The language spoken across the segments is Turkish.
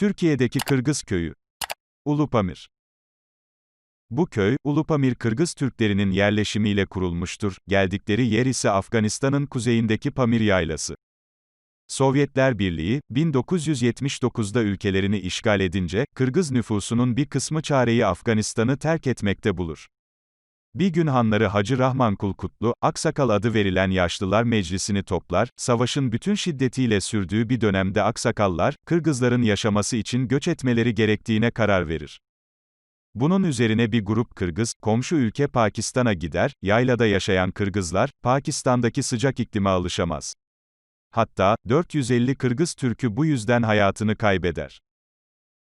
Türkiye'deki Kırgız köyü. Ulupamir. Bu köy, Ulupamir Kırgız Türklerinin yerleşimiyle kurulmuştur. Geldikleri yer ise Afganistan'ın kuzeyindeki Pamir Yaylası. Sovyetler Birliği, 1979'da ülkelerini işgal edince, Kırgız nüfusunun bir kısmı çareyi Afganistan'ı terk etmekte bulur. Bir gün hanları Hacı Rahmankul Kutlu, Aksakal adı verilen yaşlılar meclisini toplar, savaşın bütün şiddetiyle sürdüğü bir dönemde Aksakallar, Kırgızların yaşaması için göç etmeleri gerektiğine karar verir. Bunun üzerine bir grup Kırgız, komşu ülke Pakistan'a gider, yaylada yaşayan Kırgızlar, Pakistan'daki sıcak iklime alışamaz. Hatta, 450 Kırgız Türk'ü bu yüzden hayatını kaybeder.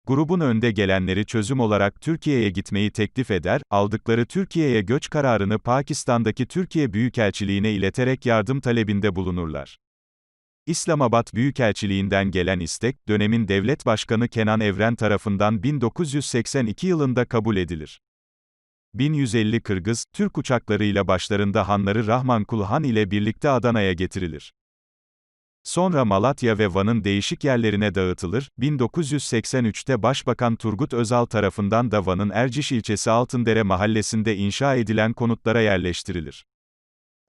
Grubun önde gelenleri çözüm olarak Türkiye'ye gitmeyi teklif eder, aldıkları Türkiye'ye göç kararını Pakistan'daki Türkiye Büyükelçiliğine ileterek yardım talebinde bulunurlar. İslamabad Büyükelçiliğinden gelen istek, dönemin devlet başkanı Kenan Evren tarafından 1982 yılında kabul edilir. 1150 Kırgız, Türk uçaklarıyla başlarında hanları Rahmankul Han ile birlikte Adana'ya getirilir. Sonra Malatya ve Van'ın değişik yerlerine dağıtılır, 1983'te Başbakan Turgut Özal tarafından da Van'ın Erciş ilçesi Altındere mahallesinde inşa edilen konutlara yerleştirilir.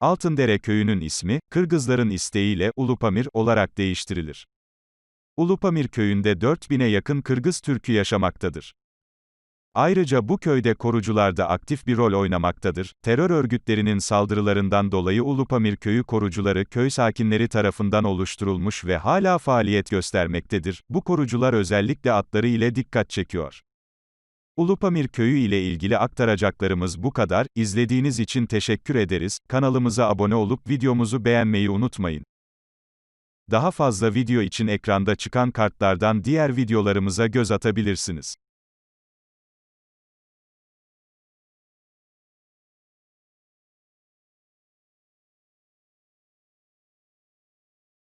Altındere köyünün ismi, Kırgızların isteğiyle Ulupamir olarak değiştirilir. Ulupamir köyünde 4000'e yakın Kırgız Türk'ü yaşamaktadır. Ayrıca bu köyde korucular da aktif bir rol oynamaktadır. Terör örgütlerinin saldırılarından dolayı Ulupamir köyü korucuları köy sakinleri tarafından oluşturulmuş ve hala faaliyet göstermektedir. Bu korucular özellikle atları ile dikkat çekiyor. Ulupamir köyü ile ilgili aktaracaklarımız bu kadar. İzlediğiniz için teşekkür ederiz. Kanalımıza abone olup videomuzu beğenmeyi unutmayın. Daha fazla video için ekranda çıkan kartlardan diğer videolarımıza göz atabilirsiniz.